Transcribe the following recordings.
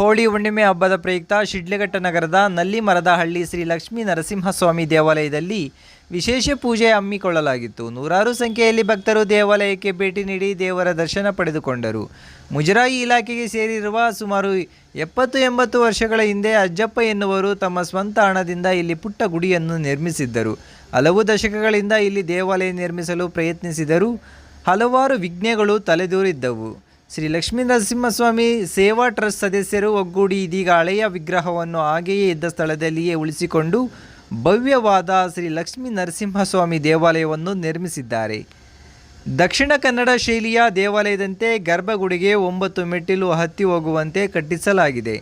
ಹೋಳಿ ಹುಣ್ಣಿಮೆ ಹಬ್ಬದ ಪ್ರಯುಕ್ತ ಶಿಡ್ಲಘಟ್ಟ ನಗರದ ನಲ್ಲಿಮರದಹಳ್ಳಿ ಶ್ರೀ ಲಕ್ಷ್ಮೀ ನರಸಿಂಹಸ್ವಾಮಿ ದೇವಾಲಯದಲ್ಲಿ ವಿಶೇಷ ಪೂಜೆ ಹಮ್ಮಿಕೊಳ್ಳಲಾಗಿತ್ತು. ನೂರಾರು ಸಂಖ್ಯೆಯಲ್ಲಿ ಭಕ್ತರು ದೇವಾಲಯಕ್ಕೆ ಭೇಟಿ ನೀಡಿ ದೇವರ ದರ್ಶನ ಪಡೆದುಕೊಂಡರು. ಮುಜರಾಯಿ ಇಲಾಖೆಗೆ ಸೇರಿರುವ ಸುಮಾರು ಎಪ್ಪತ್ತು ಎಂಬತ್ತು ವರ್ಷಗಳ ಹಿಂದೆ ಅಜ್ಜಪ್ಪ ಎನ್ನುವರು ತಮ್ಮ ಸ್ವಂತ ಹಣದಿಂದ ಇಲ್ಲಿ ಪುಟ್ಟ ಗುಡಿಯನ್ನು ನಿರ್ಮಿಸಿದ್ದರು. ಹಲವು ದಶಕಗಳಿಂದ ಇಲ್ಲಿ ದೇವಾಲಯ ನಿರ್ಮಿಸಲು ಪ್ರಯತ್ನಿಸಿದರು ಹಲವಾರು ವಿಘ್ನಗಳು ತಲೆದೂರಿದ್ದವು. ಶ್ರೀ ಲಕ್ಷ್ಮೀ ನರಸಿಂಹಸ್ವಾಮಿ ಸೇವಾ ಟ್ರಸ್ಟ್ ಸದಸ್ಯರು ಒಗ್ಗೂಡಿ ಇದೀಗ ಹಳೆಯ ವಿಗ್ರಹವನ್ನು ಹಾಗೆಯೇ ಇದ್ದ ಸ್ಥಳದಲ್ಲಿಯೇ ಉಳಿಸಿಕೊಂಡು ಭವ್ಯವಾದ ಶ್ರೀ ಲಕ್ಷ್ಮೀ ನರಸಿಂಹಸ್ವಾಮಿ ದೇವಾಲಯವನ್ನು ನಿರ್ಮಿಸಿದ್ದಾರೆ. ದಕ್ಷಿಣ ಕನ್ನಡ ಶೈಲಿಯ ದೇವಾಲಯದಂತೆ ಗರ್ಭಗುಡಿಗೆ ಒಂಬತ್ತು ಮೆಟ್ಟಿಲು ಹತ್ತಿ ಹೋಗುವಂತೆ ಕಟ್ಟಿಸಲಾಗಿದೆ.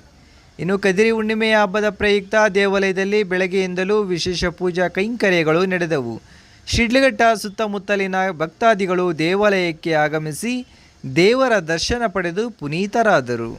ಇನ್ನು ಕದಿರಿ ಹುಣ್ಣಿಮೆಯ ಹಬ್ಬದ ಪ್ರಯುಕ್ತ ದೇವಾಲಯದಲ್ಲಿ ಬೆಳಗ್ಗೆಯಿಂದಲೂ ವಿಶೇಷ ಪೂಜಾ ಕೈಂಕರ್ಯಗಳು ನಡೆದವು. ಶಿಡ್ಲಘಟ್ಟ ಸುತ್ತಮುತ್ತಲಿನ ಭಕ್ತಾದಿಗಳು ದೇವಾಲಯಕ್ಕೆ ಆಗಮಿಸಿ ದೇವರ ದರ್ಶನ ಪಡೆದು ಪುನೀತರಾದರು.